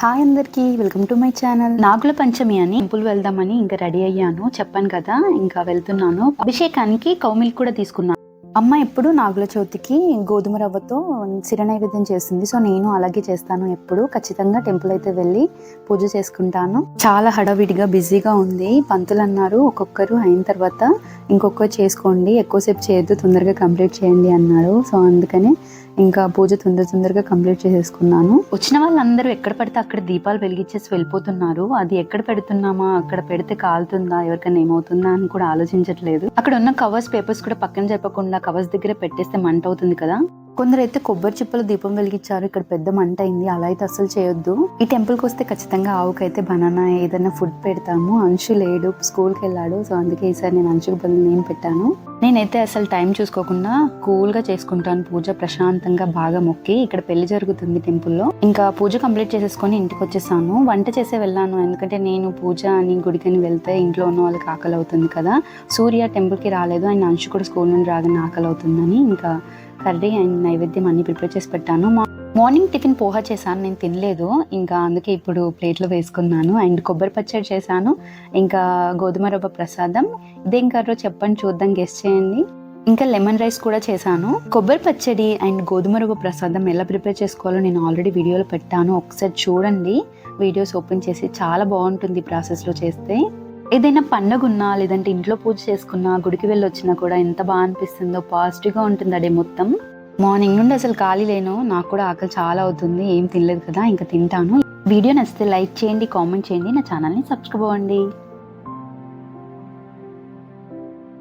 Hi అందరికి welcome to my channel. Nagula Panchami అని temple వెళ్దామని ఇంకా రెడీ అయ్యాను. చెప్పాను కదా ఇంకా వెళ్తున్నాను. అభిషేకానికి కౌమిల్ కూడా తీసుకున్నాను. అమ్మ ఎప్పుడు నాగుల చవితికి గోధుమ రవ్వతో సిరనైవేద్యం చేస్తుంది. సో నేను అలాగే చేస్తాను ఎప్పుడు. ఖచ్చితంగా టెంపుల్ అయితే వెళ్ళి పూజ చేసుకుంటాను. చాలా హడావిడిగా బిజీగా ఉంది. పంతులు అన్నారు ఒక్కొక్కరు అయిన తర్వాత ఇంకొక చేసుకోండి ఎక్కువసేపు చేయొద్దు తొందరగా కంప్లీట్ చేయండి అన్నారు సో అందుకని ఇంకా పూజ తొందర తొందరగా కంప్లీట్ చేసేసుకున్నాను. వచ్చిన వాళ్ళందరూ ఎక్కడ పడితే అక్కడ దీపాలు వెలిగించేసి వెళ్ళిపోతున్నారు. అది ఎక్కడ పెడుతున్నామా అక్కడ పెడితే కాలుతుందా ఎవరికైనా ఏమవుతుందా అని కూడా ఆలోచించట్లేదు. అక్కడ ఉన్న కవర్స్ పేపర్స్ కూడా పక్కన చెప్పకుండా కవర్స్ దగ్గర పెట్టేస్తే మంట అవుతుంది కదా? కొందరు అయితే కొబ్బరి చిప్పలు దీపం వెలిగించారు. ఇక్కడ పెద్ద మంట అయింది. అలా అయితే అసలు చేయొద్దు. ఈ టెంపుల్కి వస్తే ఖచ్చితంగా ఆవుకైతే బనానా ఏదైనా ఫుడ్ పెడతాము. అంశు లేడు స్కూల్కి వెళ్ళాడు. సో అందుకే ఈసారి నేను అంశుకు బదులు నేను పెట్టాను. నేనైతే అసలు టైం చూసుకోకుండా కూల్గా చేసుకుంటాను. పూజ ప్రశాంతంగా బాగా మొక్కి ఇక్కడ పెళ్ళి జరుగుతుంది టెంపుల్లో. ఇంకా పూజ కంప్లీట్ చేసేసుకొని ఇంటికి వచ్చేసాను. వంట చేసే వెళ్ళాను. ఎందుకంటే నేను పూజ అని గుడికని వెళ్తే ఇంట్లో ఉన్న వాళ్ళకి ఆకలి అవుతుంది కదా. సూర్య టెంపుల్కి రాలేదు. ఆయన అంశు కూడా స్కూల్ నుండి రాగానే ఆకలి అవుతుందని ఇంకా కర్రీ అండ్ నైవేద్యం అన్ని ప్రిపేర్ చేసి పెట్టాను. మా మార్నింగ్ టిఫిన్ పోహా చేశాను నేను తినలేదు. ఇంకా అందుకే ఇప్పుడు ప్లేట్లో వేసుకున్నాను. అండ్ కొబ్బరి పచ్చడి చేశాను. ఇంకా గోధుమ రవ్వ ప్రసాదం. ఇదేం కర్రో చెప్పండి చూద్దాం గెస్ట్ చేయండి. ఇంకా లెమన్ రైస్ కూడా చేశాను. కొబ్బరి పచ్చడి అండ్ గోధుమ రవ్వ ప్రసాదం ఎలా ప్రిపేర్ చేసుకోవాలో నేను ఆల్రెడీ వీడియోలో పెట్టాను. ఒకసారి చూడండి. వీడియోస్ ఓపెన్ చేసి చాలా బాగుంటుంది ప్రాసెస్లో చేస్తే. ఏదైనా పండగ ఉన్నా లేదంటే ఇంట్లో పూజ చేసుకున్నా గుడికి వెళ్ళొచ్చినా కూడా ఎంత బాగా అనిపిస్తుందో పాజిటివ్గా ఉంటుంది అడే మొత్తం. మార్నింగ్ నుండి అసలు ఖాళీ లేను. నాకు కూడా ఆకలి చాలా అవుతుంది. ఏం తినలేదు కదా ఇంకా తింటాను. వీడియో నచ్చితే లైక్ చేయండి కామెంట్ చేయండి. నా ఛానల్ని సబ్స్క్రైబ్ అవ్వండి.